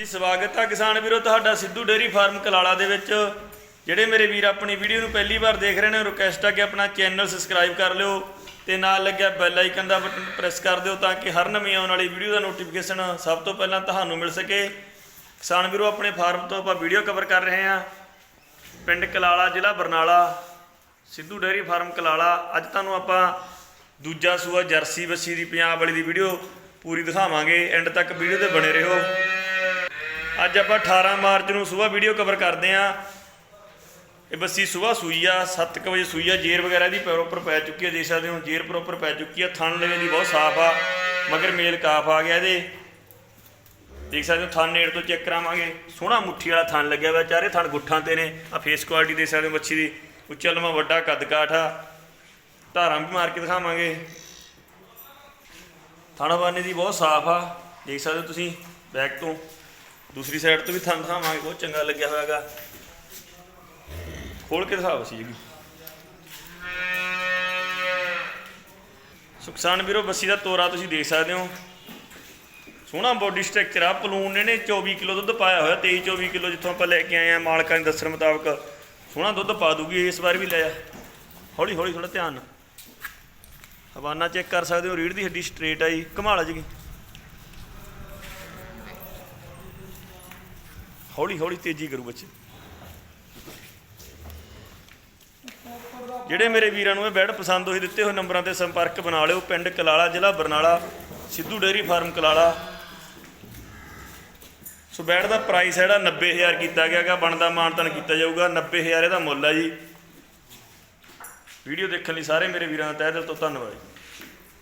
ਜੀ, ਸਵਾਗਤ ਹੈ ਕਿਸਾਨ ਵੀਰੋ, ਤੁਹਾਡਾ ਸਿੱਧੂ ਡੇਅਰੀ ਫਾਰਮ ਕਲਾਲਾ ਦੇ ਵਿੱਚ। ਜਿਹੜੇ ਮੇਰੇ ਵੀਰ ਆਪਣੀ ਵੀਡੀਓ ਨੂੰ ਪਹਿਲੀ ਵਾਰ ਦੇਖ ਰਹੇ ਨੇ ਰਿਕੁਐਸਟ ਹੈ ਕਿ ਆਪਣਾ ਚੈਨਲ ਸਬਸਕ੍ਰਾਈਬ ਕਰ ਲਿਓ ਤੇ ਨਾਲ ਲੱਗਿਆ ਬੈਲ ਆਈਕਨ ਦਾ ਬਟਨ ਪ੍ਰੈਸ ਕਰ ਦਿਓ ਤਾਂ ਕਿ ਹਰ ਨਵੀਂ ਆਉਣ ਵਾਲੀ ਵੀਡੀਓ ਦਾ ਨੋਟੀਫਿਕੇਸ਼ਨ ਸਭ ਤੋਂ ਪਹਿਲਾਂ ਤੁਹਾਨੂੰ ਮਿਲ ਸਕੇ। ਕਿਸਾਨ ਵੀਰੋ, ਆਪਣੇ ਫਾਰਮ ਤੋਂ ਆਪਾਂ ਵੀਡੀਓ ਕਵਰ ਕਰ ਰਹੇ ਹਾਂ। ਪਿੰਡ ਕਲਾਲਾ, ਜ਼ਿਲ੍ਹਾ ਬਰਨਾਲਾ, ਸਿੱਧੂ ਡੇਅਰੀ ਫਾਰਮ ਕਲਾਲਾ। ਅੱਜ ਤੁਹਾਨੂੰ ਆਪਾਂ ਦੂਜਾ ਸੂਆ ਜਰਸੀ ਬੱਸੀ ਦੀ ਪੰਜਾਬ ਵਾਲੀ ਦੀ ਵੀਡੀਓ ਪੂਰੀ ਦਿਖਾਵਾਂਗੇ। ਐਂਡ ਤੱਕ ਵੀਡੀਓ ਤੇ ਬਣੇ ਰਹੋ। ਅੱਜ ਆਪਾਂ 18 ਮਾਰਚ ਨੂੰ ਸਵੇਰ ਵੀਡੀਓ ਕਵਰ ਕਰਦੇ ਆਂ ਇਹ ਬੱਸੀ ਸਵੇਰ ਸੂਈ ਆ 7:00 ਵਜੇ ਸੂਈ ਆ। ਜੇਰ ਵਗੈਰਾ ਦੀ ਪ੍ਰੋਪਰ ਪੈ ਚੁੱਕੀ ਆ, ਦੇਖ ਸਕਦੇ ਹੋ, ਜੇਰ ਪ੍ਰੋਪਰ ਪੈ ਚੁੱਕੀ ਆ। ਥਣ ਲਵੇ ਦੀ ਬਹੁਤ ਸਾਫ਼ ਆ, ਮਗਰ ਮੇਲ ਕਾਫ ਆ ਗਿਆ ਇਹਦੇ। ਦੇਖ ਸਕਦੇ ਹੋ, ਥਣ ਨੇੜ ਤੋਂ ਚੈੱਕ ਕਰਾਵਾਂਗੇ। ਸੋਹਣਾ ਮੁੱਠੀ ਵਾਲਾ ਥਣ ਲੱਗਿਆ ਹੋਇਆ, ਚਾਰੇ ਥਣ ਗੁੱਠਾਂ ਤੇ ਨੇ। ਆ ਫੇਸ ਕੁਆਲਿਟੀ ਦੇਖ ਸਕਦੇ ਹੋ, ਮੱਛੀ ਦੀ। ਉੱਚਾ ਲੰਮਾ ਵੱਡਾ ਕੱਦ ਕਾਠ ਆ। ਧਾਰਾਂ ਵੀ ਮਾਰ ਕੇ ਦਿਖਾਵਾਂਗੇ। ਥਣ ਬਾਨੇ ਦੀ ਬਹੁਤ ਸਾਫ਼ ਆ। ਦੇਖ ਸਕਦੇ ਹੋ ਤੁਸੀਂ ਬੈਕ ਤੋਂ। ਦੂਸਰੀ ਸਾਈਡ ਤੋਂ ਵੀ ਥਣ ਦਿਖਾਵਾਂਗੇ, ਬਹੁਤ ਚੰਗਾ ਲੱਗਿਆ ਹੋਇਆਗਾ। ਖੋਲ ਕੇ ਦਿਖਾਓ ਸੀ ਜੀ। ਸੁਖਸਾਨ ਵੀਰੋ, ਬੱਸੀ ਦਾ ਤੋਰਾ ਤੁਸੀਂ ਦੇਖ ਸਕਦੇ ਹੋ। ਸੋਹਣਾ ਬੋਡੀ ਸਟਰਕਚਰ ਆ, ਪਲੂਨ ਨੇ ਨੇ 24 ਕਿਲੋ ਦੁੱਧ ਪਾਇਆ ਹੋਇਆ 23 24 ਕਿਲੋ ਜਿੱਥੋਂ ਆਪਾਂ ਲੈ ਕੇ ਆਏ ਆ, ਮਾਲਕਾਂ ਦੇ ਦੱਸਣ ਮੁਤਾਬਕ ਸੋਹਣਾ ਦੁੱਧ ਪਾ ਦੂਗੀ, ਇਸ ਵਾਰ ਵੀ ਲੈ ਆ। ਹੌਲੀ ਹੌਲੀ ਥੋੜਾ ਧਿਆਨ ਹਵਾਨਾ ਚੈੱਕ ਕਰ ਸਕਦੇ ਹੋ ਰੀੜ ਦੀ ਹੱਡੀ ਸਟ੍ਰੇਟ ਆਈ ਕਮਾਲ ਜੀ। ਹੌਲੀ ਹੌਲੀ ਤੇਜ਼ੀ ਕਰੂ ਬੱਚੇ। ਜਿਹੜੇ ਮੇਰੇ ਵੀਰਾਂ ਨੂੰ ਇਹ ਬੈਡ ਪਸੰਦ ਹੋਈ, ਦਿੱਤੇ ਹੋਏ ਨੰਬਰਾਂ ਤੇ ਸੰਪਰਕ ਬਣਾ ਲਿਓ। ਪਿੰਡ ਕਲਾਲਾ, ਜ਼ਿਲ੍ਹਾ Barnala, Sidhu dairy farm Kalala. So bed ਦਾ ਪ੍ਰਾਈਸ ਹੈ ਜਿਹੜਾ 90000 ਕੀਤਾ ਗਿਆ ਗਾ ਬਣਦਾ ਮਾਨਤਨ ਕੀਤਾ ਜਾਊਗਾ। 90000 ਇਹਦਾ ਮੁੱਲ ਹੈ ਜੀ। ਵੀਡੀਓ ਦੇਖਣ ਲਈ ਸਾਰੇ ਮੇਰੇ ਵੀਰਾਂ ਦਾ ਤਹਿ ਦਿਲ ਤੋਂ ਧੰਨਵਾਦ ਜੀ।